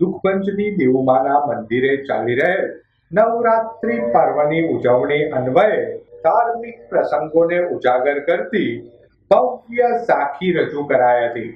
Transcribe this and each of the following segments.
દુઃખપંચની દેવમાના મંદિરે ચાલી રહેલ નવરાત્રિ પર્વની ઉજવણી અન્વયે ધાર્મિક પ્રસંગોને ઉજાગર કરતી ભવ્ય સાખી રજૂ કરાઈ હતી.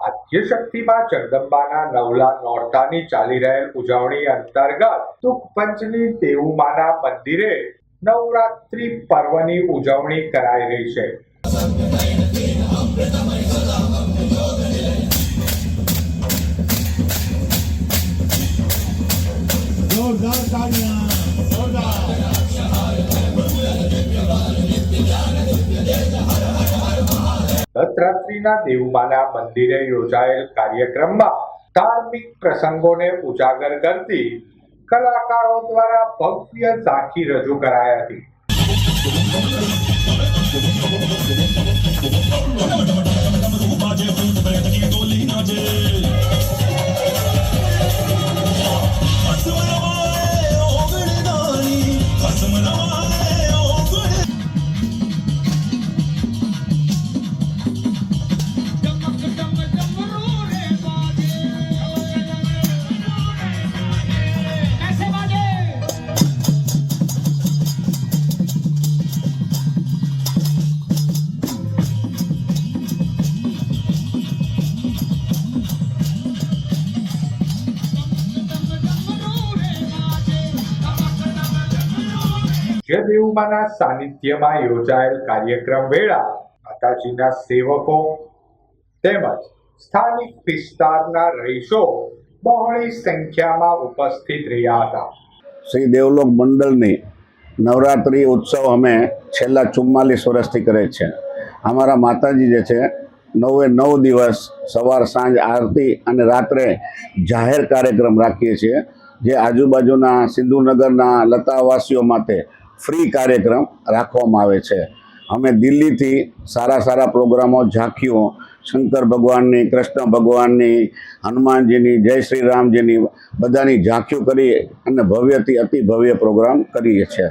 આદ્ય શક્તિમાં જગદંબાના નવલા નોરતાની ચાલી રહેલ ઉજવણી અંતર્ગત દુઃખ પંચની દેવુમાના મંદિરે નવરાત્રી પર્વની ઉજવણી કરાઈ રહી છે. જોરદાર જોરદાર. દત્તરાત્રિના દેવમાના મંદિરે યોજાયેલ કાર્યક્રમમાં ધાર્મિક પ્રસંગોને ઉજાગર કરતી કલાકારો દ્વારા ભવ્ય ઝાંખી રજૂ કરાઈ હતી. જે દેવુમાના સાનિધ્યમાં યોજાયેલ કાર્યક્રમ વેળા માતાજીના સેવકો તેમજ સ્થાનિક વિસ્તારના રહીશો બહોળી સંખ્યામાં ઉપસ્થિત રહ્યા હતા. શ્રી દેવલોક મંડળની નવરાત્રિ ઉત્સવ અમે છેલ્લા ચુમ્માલીસ વર્ષથી કરે છે. અમારા માતાજી જે છે, નવે નવ દિવસ સવાર સાંજ આરતી અને રાત્રે જાહેર કાર્યક્રમ રાખીએ છીએ. જે આજુબાજુના સિંધુનગરના લતાવાસીઓ માટે ફ્રી કાર્યક્રમ રાખવામાં આવે છે. અમે દિલ્હીથી સારા સારા પ્રોગ્રામો, ઝાંખીઓ, શંકર ભગવાનની, કૃષ્ણ ભગવાનની, હનુમાનજીની, જય શ્રી રામજીની બધાની ઝાંખીઓ કરી અને ભવ્યથી અતિ ભવ્ય પ્રોગ્રામ કરીએ છીએ.